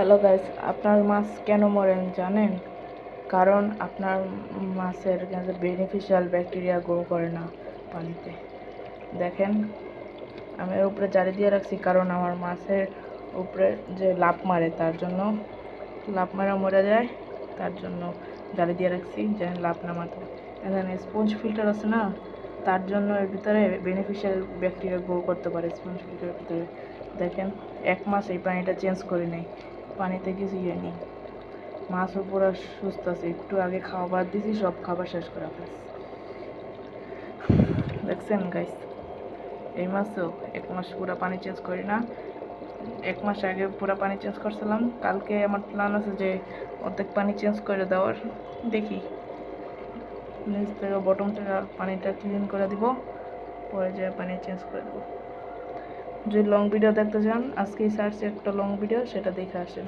Hello guys আপনার মাছ কেন মরেন জানেন? কারণ আপনার মাছের বেনিফিশিয়াল ব্যাকটেরিয়া গ্রো করে না পানিতে। দেখেন, আমি উপরে জারি দিয়ে রাখছি কারণ আমার মাছের উপরে যে লাভ মারে, তার জন্য লাভ মারা মরে যায়, তার জন্য জালি দিয়ে রাখছি যেন লাভ না মারতে। এখানে স্পঞ্জ ফিল্টার আছে না, তার জন্য এর ভিতরে বেনিফিশিয়াল ব্যাকটেরিয়া গ্রো করতে পারে স্পঞ্জ ফিল্টারের ভিতরে। দেখেন, এক মাস এই পানিটা চেঞ্জ করে নেই। পানিতে কিছু ইয়ে নেই। মাছও পুরো সুস্থ আছে, একটু আগে খাওয়া খাবার দিছি, সব খাবার শেষ করা ফেলছে। দেখছেন গাইস এই মাছও এক মাস পুরো পানি চেঞ্জ করি না। এক মাস আগে পুরো পানি চেঞ্জ করছিলাম, কালকে আমার প্ল্যান আছে যে অর্ধেক পানি চেঞ্জ করে দেওয়ার। দেখি, নিচ থেকে বটম থেকে পানিটা ক্লিন করে দিব, পরে যে পানি চেঞ্জ করে দেবো। যদি লং ভিডিও দেখতে চান আজকেই সার্চে একটা লং ভিডিও সেটা দেখে আসেন।